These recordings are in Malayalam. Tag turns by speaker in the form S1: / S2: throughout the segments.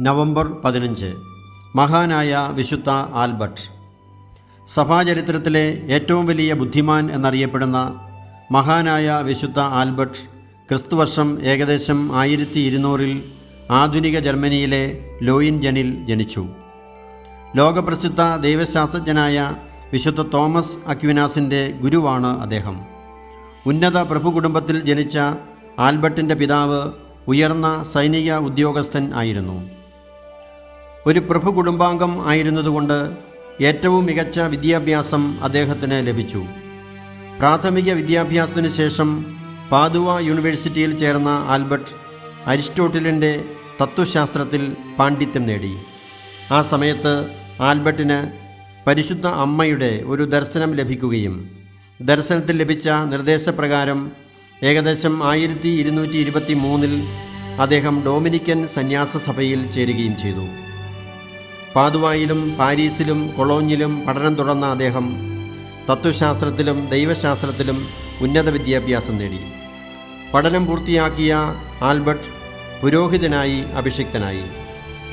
S1: നവംബർ പതിനഞ്ച്. മഹാനായ വിശുദ്ധ ആൽബർട്ട്. സഭാചരിത്രത്തിലെ ഏറ്റവും വലിയ ബുദ്ധിമാൻ എന്നറിയപ്പെടുന്ന മഹാനായ വിശുദ്ധ ആൽബർട്ട് ക്രിസ്തുവർഷം ഏകദേശം ആയിരത്തി ഇരുന്നൂറിൽ ആധുനിക ജർമ്മനിയിലെ ലോയിൻജനിൽ ജനിച്ചു. ലോകപ്രസിദ്ധ ദൈവശാസ്ത്രജ്ഞനായ വിശുദ്ധ തോമസ് അക്വിനാസിന്റെ ഗുരുവാണ് അദ്ദേഹം. ഉന്നത പ്രഭു കുടുംബത്തിൽ ജനിച്ച ആൽബർട്ടിന്റെ പിതാവ് ഉയർന്ന സൈനിക ഉദ്യോഗസ്ഥൻ ആയിരുന്നു. ഒരു പ്രഭു കുടുംബാംഗം ആയിരുന്നതുകൊണ്ട് ഏറ്റവും മികച്ച വിദ്യാഭ്യാസം അദ്ദേഹത്തിന് ലഭിച്ചു. പ്രാഥമിക വിദ്യാഭ്യാസത്തിന് ശേഷം പാതുവ യൂണിവേഴ്സിറ്റിയിൽ ചേർന്ന ആൽബർട്ട് അരിസ്റ്റോട്ടിലിന്റെ തത്വശാസ്ത്രത്തിൽ പാണ്ഡിത്യം നേടി. ആ സമയത്ത് ആൽബർട്ടിന് പരിശുദ്ധ അമ്മയുടെ ഒരു ദർശനം ലഭിക്കുകയും ദർശനത്തിൽ ലഭിച്ച നിർദ്ദേശപ്രകാരം ഏകദേശം ആയിരത്തി ഇരുന്നൂറ്റി ഇരുപത്തി മൂന്നിൽ അദ്ദേഹം ഡൊമിനിക്കൻ സന്യാസ സഭയിൽ ചേരുകയും ചെയ്തു. പാതുവായിലും പാരീസിലും കൊളോഞ്ഞിലും പഠനം തുടർന്ന അദ്ദേഹം തത്വശാസ്ത്രത്തിലും ദൈവശാസ്ത്രത്തിലും ഉന്നത വിദ്യാഭ്യാസം നേടി. പഠനം പൂർത്തിയാക്കിയ ആൽബർട്ട് പുരോഹിതനായി അഭിഷിക്തനായി.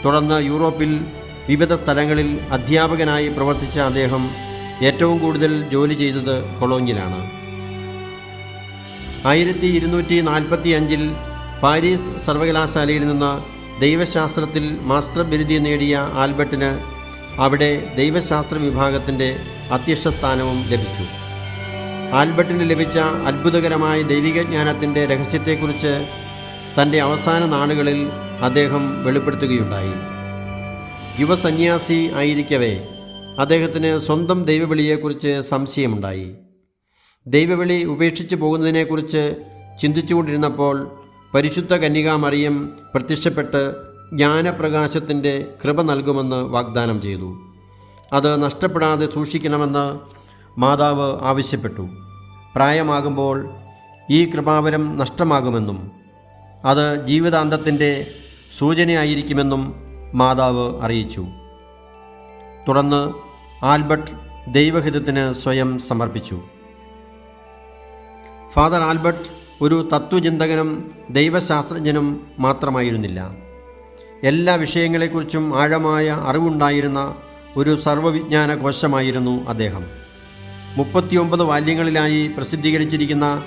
S1: തുടർന്ന് യൂറോപ്പിൽ വിവിധ സ്ഥലങ്ങളിൽ അധ്യാപകനായി പ്രവർത്തിച്ച അദ്ദേഹം ഏറ്റവും കൂടുതൽ ജോലി ചെയ്തത് കൊളോഞ്ഞിലാണ്. ആയിരത്തി ഇരുന്നൂറ്റി നാൽപ്പത്തി അഞ്ചിൽ പാരീസ് സർവകലാശാലയിൽ നിന്ന് ദൈവശാസ്ത്രത്തിൽ മാസ്റ്റർ ബിരുദി നേടിയ ആൽബർട്ടിന് അവിടെ ദൈവശാസ്ത്ര വിഭാഗത്തിന്റെ അധ്യക്ഷ സ്ഥാനവും ലഭിച്ചു. ആൽബർട്ടിന് ലഭിച്ച അത്ഭുതകരമായ ദൈവികജ്ഞാനത്തിന്റെ രഹസ്യത്തെക്കുറിച്ച് തന്റെ അവസാന നാളുകളിൽ അദ്ദേഹം വെളിപ്പെടുത്തുകയുണ്ടായി. യുവസന്യാസി ആയിരിക്കവേ അദ്ദേഹത്തിന് സ്വന്തം ദൈവവിളിയെക്കുറിച്ച് സംശയമുണ്ടായി. ദൈവവിളി ഉപേക്ഷിച്ചു പോകുന്നതിനെക്കുറിച്ച് ചിന്തിച്ചുകൊണ്ടിരുന്നപ്പോൾ പരിശുദ്ധ കന്യകാമറിയം പ്രത്യക്ഷപ്പെട്ട് ജ്ഞാനപ്രകാശത്തിന്റെ കൃപ നൽകുമെന്ന് വാഗ്ദാനം ചെയ്തു. അത് നഷ്ടപ്പെടാതെ സൂക്ഷിക്കണമെന്ന് മാതാവ് ആവശ്യപ്പെട്ടു. പ്രായമാകുമ്പോൾ ഈ കൃപാവരം നഷ്ടമാകുമെന്നും അത് ജീവിതാന്തത്തിന്റെ സൂചനയായിരിക്കുമെന്നും മാതാവ് അറിയിച്ചു. തുടർന്ന് ആൽബർട്ട് ദൈവഹിതത്തിന് സ്വയം സമർപ്പിച്ചു. ഫാദർ ആൽബർട്ട് ഒരു തത്വചിന്തകനും ദൈവശാസ്ത്രജ്ഞനും മാത്രമായിരുന്നില്ല. എല്ലാ വിഷയങ്ങളെക്കുറിച്ചും ആഴമായ അറിവുണ്ടായിരുന്ന ഒരു സർവവിജ്ഞാന കോശമായിരുന്നു അദ്ദേഹം. മുപ്പത്തിയൊമ്പത് വാല്യങ്ങളിലായി പ്രസിദ്ധീകരിച്ചിരിക്കുന്ന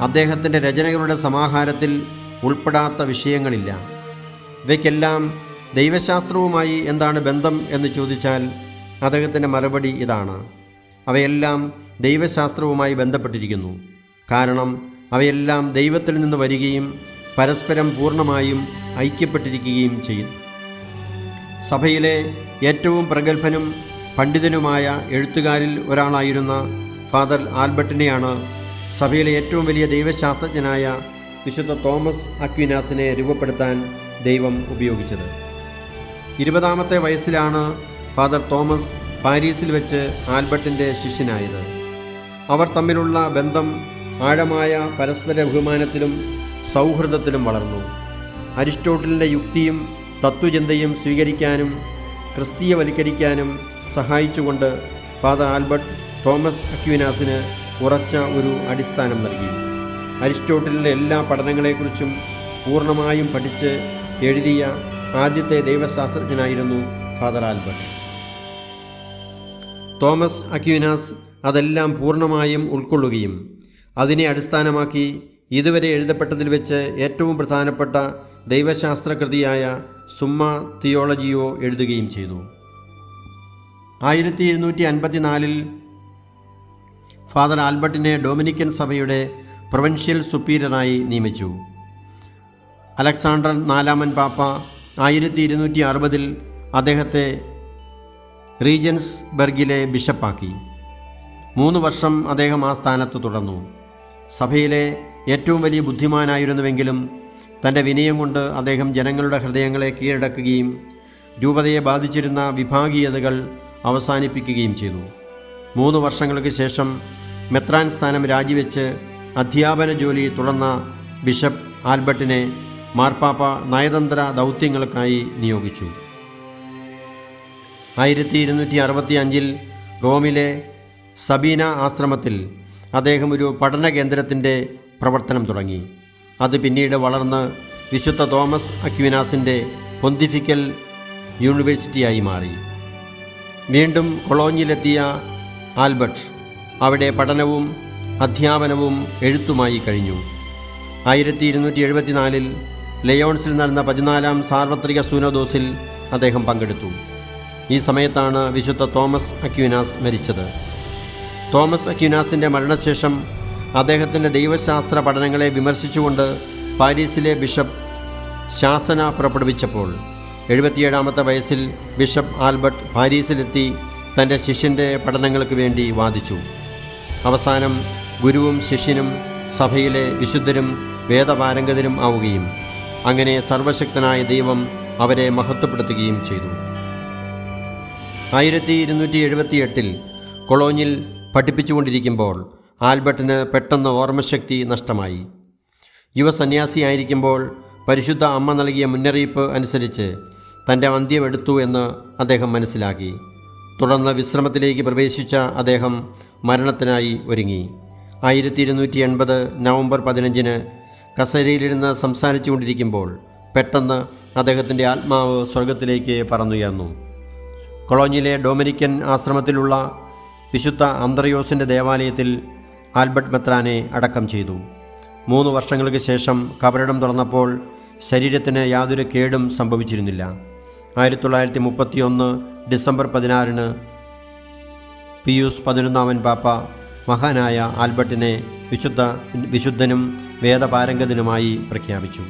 S1: അദ്ദേഹത്തിന്റെ രചനകളുടെ സമാഹാരത്തിൽ ഉൾപ്പെടാത്ത വിഷയങ്ങളില്ല. ഇവയ്ക്കെല്ലാം ദൈവശാസ്ത്രവുമായി എന്താണ് ബന്ധം എന്ന് ചോദിച്ചാൽ അദ്ദേഹത്തിന്റെ മറുപടി ഇതാണ്. അവയെല്ലാം ദൈവശാസ്ത്രവുമായി ബന്ധപ്പെട്ടിരിക്കുന്നു. കാരണം അവയെല്ലാം ദൈവത്തിൽ നിന്ന് വരികയും പരസ്പരം പൂർണമായും ഐക്യപ്പെട്ടിരിക്കുകയും ചെയ്യുന്നു. സഭയിലെ ഏറ്റവും പ്രഗത്ഭനും പണ്ഡിതനുമായ എഴുത്തുകാരിൽ ഒരാളായിരുന്ന ഫാദർ ആൽബർട്ടിനെയാണ് സഭയിലെ ഏറ്റവും വലിയ ദൈവശാസ്ത്രജ്ഞനായ വിശുദ്ധ തോമസ് അക്വിനാസിനെ രൂപപ്പെടുത്താൻ ദൈവം ഉപയോഗിച്ചത്. ഇരുപതാമത്തെ വയസ്സിലാണ് ഫാദർ തോമസ് പാരീസിൽ വെച്ച് ആൽബർട്ടിന്റെ ശിഷ്യനായത്. അവർ തമ്മിലുള്ള ബന്ധം ആഴമായ പരസ്പര ബഹുമാനത്തിലും സൗഹൃദത്തിലും വളർന്നു. അരിസ്റ്റോട്ടലിന്റെ യുക്തിയും തത്വചിന്തയും സ്വീകരിക്കാനും ക്രിസ്തീയവൽക്കരിക്കാനും സഹായിച്ചുകൊണ്ട് ഫാദർ ആൽബർട്ട് തോമസ് അക്വിനാസിന് ഉറച്ച ഒരു അടിസ്ഥാനം നൽകി. അരിസ്റ്റോട്ടലിന്റെ എല്ലാ പഠനങ്ങളെക്കുറിച്ചും പൂർണമായും പഠിച്ച് എഴുതിയ ആദ്യത്തെ ദൈവശാസ്ത്രജ്ഞനായിരുന്നു ഫാദർ ആൽബർട്ട്. തോമസ് അക്യൂനാസ് അതെല്ലാം പൂർണമായും ഉൾക്കൊള്ളുകയും അതിനെ അടിസ്ഥാനമാക്കി ഇതുവരെ എഴുതപ്പെട്ടതിൽ വെച്ച് ഏറ്റവും പ്രധാനപ്പെട്ട ദൈവശാസ്ത്ര കൃതിയായ സുമ്മ തിയോളജിയോ എഴുതുകയും ചെയ്തു. ആയിരത്തി ഇരുന്നൂറ്റി അൻപത്തിനാലിൽ ഫാദർ ആൽബർട്ടിനെ ഡൊമിനിക്കൻ സഭയുടെ പ്രൊവിൻഷ്യൽ സുപ്പീരിയറായി നിയമിച്ചു. അലക്സാണ്ടർ നാലാമൻ പാപ്പ ആയിരത്തി ഇരുന്നൂറ്റി അറുപതിൽ അദ്ദേഹത്തെ റീജൻസ് ബർഗിലെ ബിഷപ്പാക്കി. മൂന്ന് വർഷം അദ്ദേഹം ആ സ്ഥാനത്ത് തുടർന്നു. സഭയിലെ ഏറ്റവും വലിയ ബുദ്ധിമാനായിരുന്നുവെങ്കിലും തന്റെ വിനയം കൊണ്ട് അദ്ദേഹം ജനങ്ങളുടെ ഹൃദയങ്ങളെ കീഴടക്കുകയും രൂപതയെ ബാധിച്ചിരുന്ന വിഭാഗീയതകൾ അവസാനിപ്പിക്കുകയും ചെയ്തു. മൂന്ന് വർഷങ്ങൾക്ക് ശേഷം മെത്രാൻ സ്ഥാനം രാജിവെച്ച് അധ്യാപന ജോലി തുടർന്ന ബിഷപ്പ് ആൽബർട്ടിനെ മാർപ്പാപ്പ നയതന്ത്ര ദൗത്യങ്ങൾക്കായി നിയോഗിച്ചു. ആയിരത്തി ഇരുന്നൂറ്റി അറുപത്തി അഞ്ചിൽ റോമിലെ സബീന ആശ്രമത്തിൽ അദ്ദേഹം ഒരു പഠന കേന്ദ്രത്തിന്റെ പ്രവർത്തനം തുടങ്ങി. അത് പിന്നീട് വളർന്ന് വിശുദ്ധ തോമസ് അക്വിനാസിന്റെ പൊന്തിഫിക്കൽ യൂണിവേഴ്സിറ്റിയായി മാറി. വീണ്ടും കൊളോഞ്ഞിലെത്തിയ ആൽബർട്ട് അവിടെ പഠനവും അധ്യാപനവും എഴുത്തുമായി കഴിഞ്ഞു. ആയിരത്തി ഇരുന്നൂറ്റി എഴുപത്തിനാലിൽ ലയോൺസിൽ നടന്ന പതിനാലാം സാർവത്രിക സൂനദോസിൽ അദ്ദേഹം പങ്കെടുത്തു. ഈ സമയത്താണ് വിശുദ്ധ തോമസ് അക്യൂനാസ് മരിച്ചത്. തോമസ് അക്യുനാസിന്റെ മരണശേഷം അദ്ദേഹത്തിന്റെ ദൈവശാസ്ത്ര പഠനങ്ങളെ വിമർശിച്ചുകൊണ്ട് പാരീസിലെ ബിഷപ്പ് ശാസന പുറപ്പെടുവിച്ചപ്പോൾ എഴുപത്തിയേഴാമത്തെ വയസ്സിൽ ബിഷപ്പ് ആൽബർട്ട് പാരീസിലെത്തി തന്റെ ശിഷ്യന്റെ പഠനങ്ങൾക്ക് വേണ്ടി വാദിച്ചു. അവസാനം ഗുരുവും ശിഷ്യനും സഭയിലെ വിശുദ്ധരും വേദപാരംഗതരും ആവുകയും അങ്ങനെ സർവശക്തനായ ദൈവം അവരെ മഹത്വപ്പെടുത്തുകയും ചെയ്തു. ആയിരത്തി ഇരുന്നൂറ്റി എഴുപത്തിയെട്ടിൽ കൊളോഞ്ഞിൽ പഠിപ്പിച്ചുകൊണ്ടിരിക്കുമ്പോൾ ആൽബർട്ടിന് പെട്ടെന്ന് ഓർമ്മശക്തി നഷ്ടമായി. യുവസന്യാസിയായിരിക്കുമ്പോൾ പരിശുദ്ധ അമ്മ നൽകിയ മുന്നറിയിപ്പ് അനുസരിച്ച് തന്റെ അന്ത്യം എടുത്തു എന്ന് അദ്ദേഹം മനസ്സിലാക്കി. തുടർന്ന് വിശ്രമത്തിലേക്ക് പ്രവേശിച്ച അദ്ദേഹം മരണത്തിനായി ഒരുങ്ങി. ആയിരത്തി ഇരുന്നൂറ്റി എൺപത് നവംബർ പതിനഞ്ചിന് കസേരയിലിരുന്ന് സംസാരിച്ചുകൊണ്ടിരിക്കുമ്പോൾ പെട്ടെന്ന് അദ്ദേഹത്തിന്റെ ആത്മാവ് സ്വർഗത്തിലേക്ക് പറന്നുയർന്നു. കൊളോഞ്ഞിലെ ഡൊമിനിക്കൻ ആശ്രമത്തിലുള്ള വിശുദ്ധ അന്ത്രയോസിന്റെ ദേവാലയത്തിൽ ആൽബർട്ട് മെത്രാനെ അടക്കം ചെയ്തു. മൂന്ന് വർഷങ്ങൾക്ക് ശേഷം കബറിടം തുറന്നപ്പോൾ ശരീരത്തിന് യാതൊരു കേടും സംഭവിച്ചിരുന്നില്ല. ആയിരത്തി തൊള്ളായിരത്തി മുപ്പത്തിയൊന്ന് ഡിസംബർ പതിനാറിന് പിയൂസ് പതിനൊന്നാമൻ പാപ്പ മഹാനായ ആൽബർട്ടിനെ വിശുദ്ധ വിശുദ്ധനും വേദപാരംഗതനുമായി പ്രഖ്യാപിച്ചു.